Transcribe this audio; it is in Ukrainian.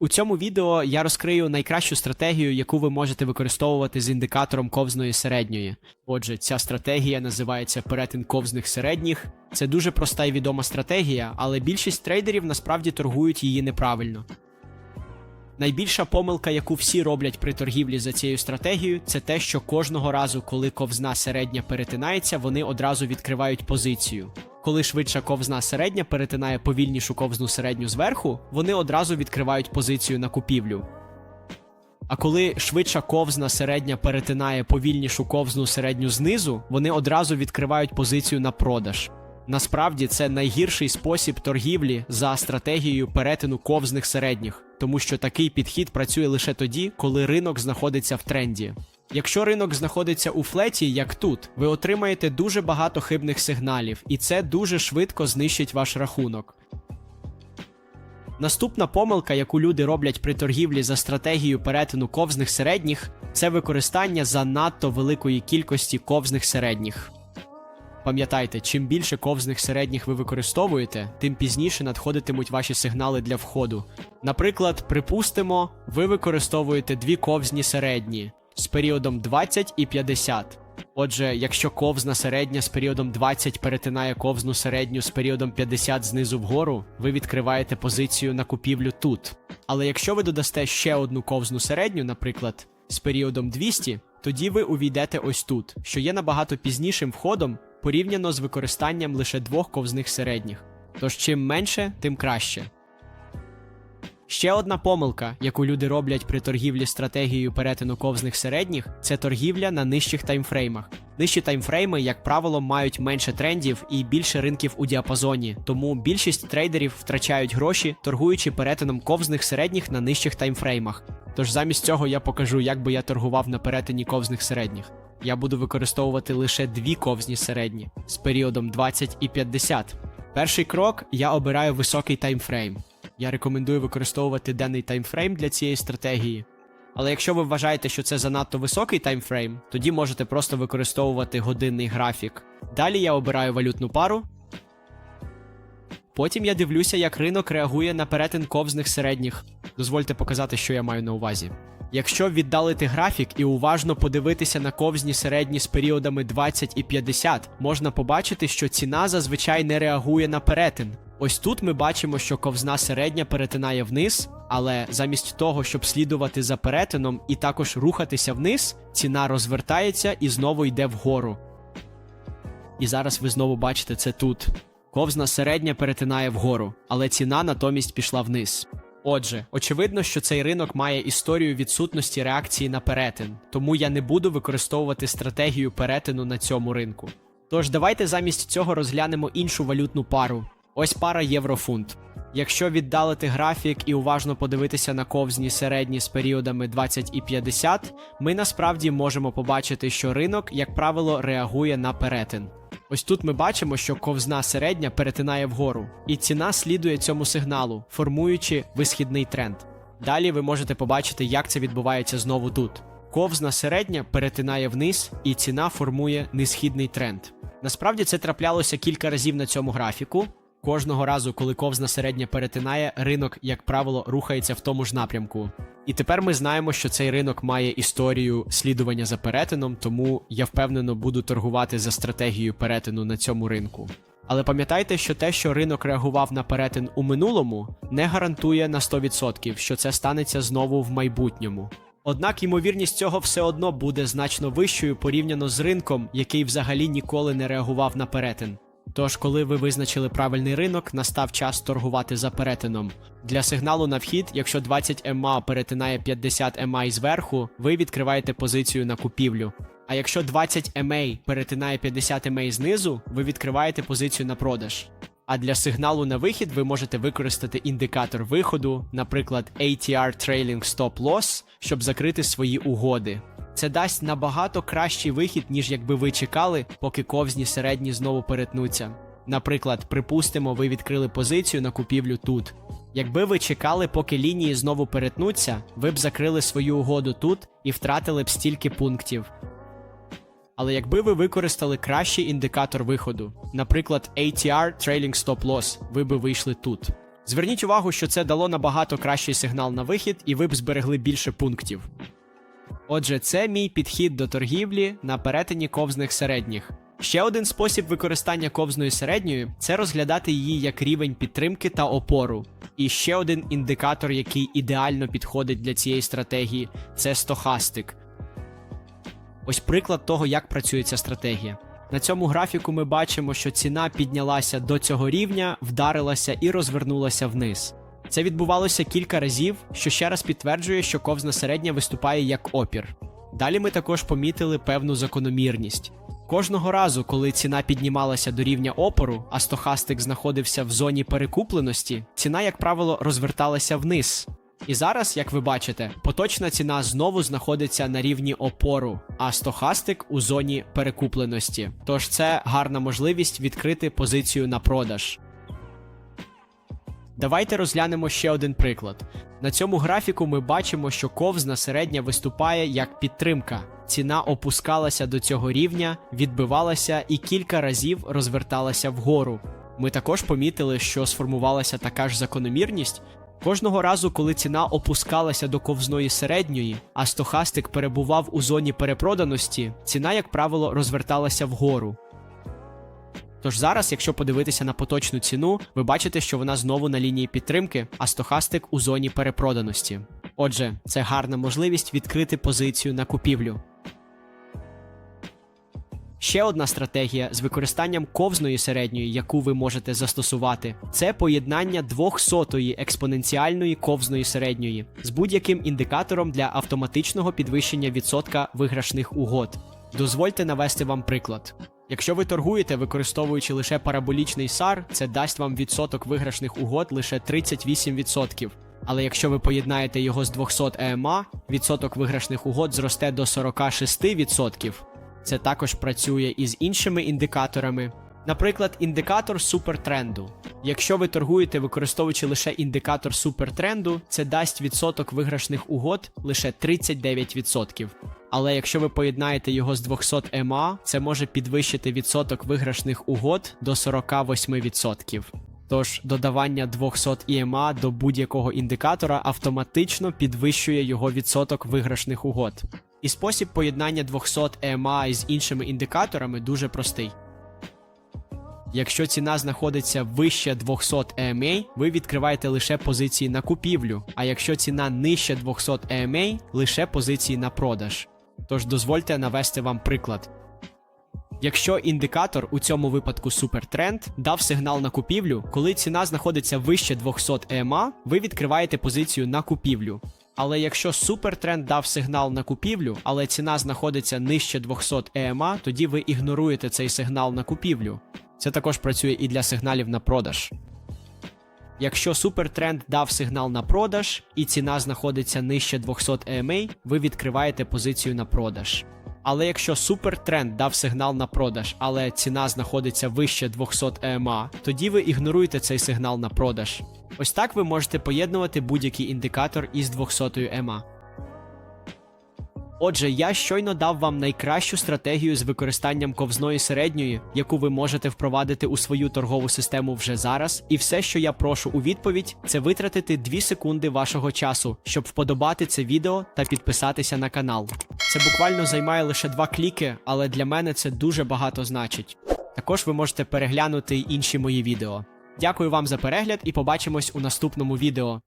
У цьому відео я розкрию найкращу стратегію, яку ви можете використовувати з індикатором ковзної середньої. Отже, ця стратегія називається перетин ковзних середніх. Це дуже проста і відома стратегія, але більшість трейдерів насправді торгують її неправильно. Найбільша помилка, яку всі роблять при торгівлі за цією стратегією, це те, що кожного разу, коли ковзна середня перетинається, вони одразу відкривають позицію. Коли швидша ковзна середня перетинає повільнішу ковзну середню зверху, вони одразу відкривають позицію на купівлю. А коли швидша ковзна середня перетинає повільнішу ковзну середню знизу, вони одразу відкривають позицію на продаж. Насправді це найгірший спосіб торгівлі за стратегією перетину ковзних середніх, тому що такий підхід працює лише тоді, коли ринок знаходиться в тренді. Якщо ринок знаходиться у флеті, як тут, ви отримаєте дуже багато хибних сигналів, і це дуже швидко знищить ваш рахунок. Наступна помилка, яку люди роблять при торгівлі за стратегією перетину ковзних середніх, це використання занадто великої кількості ковзних середніх. Пам'ятайте, чим більше ковзних середніх ви використовуєте, тим пізніше надходитимуть ваші сигнали для входу. Наприклад, припустимо, ви використовуєте дві ковзні середні з періодом 20 і 50. Отже, якщо ковзна середня з періодом 20 перетинає ковзну середню з періодом 50 знизу вгору, ви відкриваєте позицію на купівлю тут. Але якщо ви додасте ще одну ковзну середню, наприклад, з періодом 200, тоді ви увійдете ось тут, що є набагато пізнішим входом порівняно з використанням лише двох ковзних середніх. Тож чим менше, тим краще. Ще одна помилка, яку люди роблять при торгівлі стратегією перетину ковзних середніх, це торгівля на нижчих таймфреймах. Нижчі таймфрейми, як правило, мають менше трендів і більше ринків у діапазоні, тому більшість трейдерів втрачають гроші, торгуючи перетином ковзних середніх на нижчих таймфреймах. Тож замість цього я покажу, як би я торгував на перетині ковзних середніх. Я буду використовувати лише дві ковзні середні з періодом 20 і 50. Перший крок я обираю високий таймфрейм. Я рекомендую використовувати денний таймфрейм для цієї стратегії. Але якщо ви вважаєте, що це занадто високий таймфрейм, тоді можете просто використовувати годинний графік. Далі я обираю валютну пару. Потім я дивлюся, як ринок реагує на перетин ковзних середніх. Дозвольте показати, що я маю на увазі. Якщо віддалити графік і уважно подивитися на ковзні середні з періодами 20 і 50, можна побачити, що ціна зазвичай не реагує на перетин. Ось тут ми бачимо, що ковзна середня перетинає вниз, але замість того, щоб слідувати за перетином і також рухатися вниз, ціна розвертається і знову йде вгору. І зараз ви знову бачите це тут. Ковзна середня перетинає вгору, але ціна натомість пішла вниз. Отже, очевидно, що цей ринок має історію відсутності реакції на перетин, тому я не буду використовувати стратегію перетину на цьому ринку. Тож давайте замість цього розглянемо іншу валютну пару. Ось пара єврофунт. Якщо віддалити графік і уважно подивитися на ковзні середні з періодами 20 і 50, ми насправді можемо побачити, що ринок, як правило, реагує на перетин. Ось тут ми бачимо, що ковзна середня перетинає вгору, і ціна слідує цьому сигналу, формуючи висхідний тренд. Далі ви можете побачити, як це відбувається знову тут. Ковзна середня перетинає вниз, і ціна формує несхідний тренд. Насправді це траплялося кілька разів на цьому графіку. Кожного разу, коли ковзна середня перетинає, ринок, як правило, рухається в тому ж напрямку. І тепер ми знаємо, що цей ринок має історію слідування за перетином, тому я впевнено буду торгувати за стратегією перетину на цьому ринку. Але пам'ятайте, що те, що ринок реагував на перетин у минулому, не гарантує на 100%, що це станеться знову в майбутньому. Однак ймовірність цього все одно буде значно вищою порівняно з ринком, який взагалі ніколи не реагував на перетин. Тож, коли ви визначили правильний ринок, настав час торгувати за перетином. Для сигналу на вхід, якщо 20 МА перетинає 50 МА зверху, ви відкриваєте позицію на купівлю. А якщо 20 MA перетинає 50 MA знизу, ви відкриваєте позицію на продаж. А для сигналу на вихід ви можете використати індикатор виходу, наприклад, ATR Trailing Stop Loss, щоб закрити свої угоди. Це дасть набагато кращий вихід, ніж якби ви чекали, поки ковзні середні знову перетнуться. Наприклад, припустимо, ви відкрили позицію на купівлю тут. Якби ви чекали, поки лінії знову перетнуться, ви б закрили свою угоду тут і втратили б стільки пунктів. Але якби ви використали кращий індикатор виходу, наприклад, ATR Trailing Stop Loss, ви би вийшли тут. Зверніть увагу, що це дало набагато кращий сигнал на вихід, і ви б зберегли більше пунктів. Отже, це мій підхід до торгівлі на перетині ковзних середніх. Ще один спосіб використання ковзної середньої це розглядати її як рівень підтримки та опору. І ще один індикатор, який ідеально підходить для цієї стратегії, це стохастик. Ось приклад того, як працює ця стратегія. На цьому графіку ми бачимо, що ціна піднялася до цього рівня, вдарилася і розвернулася вниз. Це відбувалося кілька разів, що ще раз підтверджує, що ковзна середня виступає як опір. Далі ми також помітили певну закономірність. Кожного разу, коли ціна піднімалася до рівня опору, а стохастик знаходився в зоні перекупленості, ціна, як правило, розверталася вниз. І зараз, як ви бачите, поточна ціна знову знаходиться на рівні опору, а стохастик у зоні перекупленості. Тож це гарна можливість відкрити позицію на продаж. Давайте розглянемо ще один приклад. На цьому графіку ми бачимо, що ковзна середня виступає як підтримка. Ціна опускалася до цього рівня, відбивалася і кілька разів розверталася вгору. Ми також помітили, що сформувалася така ж закономірність. Кожного разу, коли ціна опускалася до ковзної середньої, а стохастик перебував у зоні перепроданості, ціна, як правило, розверталася вгору. Тож зараз, якщо подивитися на поточну ціну, ви бачите, що вона знову на лінії підтримки, а стохастик у зоні перепроданості. Отже, це гарна можливість відкрити позицію на купівлю. Ще одна стратегія з використанням ковзної середньої, яку ви можете застосувати, це поєднання 200-ї експоненціальної ковзної середньої з будь-яким індикатором для автоматичного підвищення відсотка виграшних угод. Дозвольте навести вам приклад. Якщо ви торгуєте, використовуючи лише параболічний SAR, це дасть вам відсоток виграшних угод лише 38%. Але якщо ви поєднаєте його з 200 EMA, відсоток виграшних угод зросте до 46%. Це також працює і з іншими індикаторами. Наприклад, індикатор супертренду. Якщо ви торгуєте, використовуючи лише індикатор супертренду, це дасть відсоток виграшних угод лише 39%. Але якщо ви поєднаєте його з 200 EMA, це може підвищити відсоток виграшних угод до 48%. Тож додавання 200 EMA до будь-якого індикатора автоматично підвищує його відсоток виграшних угод. І спосіб поєднання 200 EMA з іншими індикаторами дуже простий. Якщо ціна знаходиться вище 200 EMA, ви відкриваєте лише позиції на купівлю, а якщо ціна нижче 200 EMA, лише позиції на продаж. Тож дозвольте навести вам приклад. Якщо індикатор у цьому випадку супертренд дав сигнал на купівлю, коли ціна знаходиться вище 200 EMA, ви відкриваєте позицію на купівлю. Але якщо супертренд дав сигнал на купівлю, але ціна знаходиться нижче 200 EMA, тоді ви ігноруєте цей сигнал на купівлю. Це також працює і для сигналів на продаж. Якщо супертренд дав сигнал на продаж і ціна знаходиться нижче 200 EMA, ви відкриваєте позицію на продаж. Але якщо супертренд дав сигнал на продаж, але ціна знаходиться вище 200 EMA, тоді ви ігноруєте цей сигнал на продаж. Ось так ви можете поєднувати будь-який індикатор із 200 EMA. Отже, я щойно дав вам найкращу стратегію з використанням ковзної середньої, яку ви можете впровадити у свою торгову систему вже зараз. І все, що я прошу у відповідь, це витратити 2 секунди вашого часу, щоб вподобати це відео та підписатися на канал. Це буквально займає лише 2 кліки, але для мене це дуже багато значить. Також ви можете переглянути інші мої відео. Дякую вам за перегляд і побачимось у наступному відео.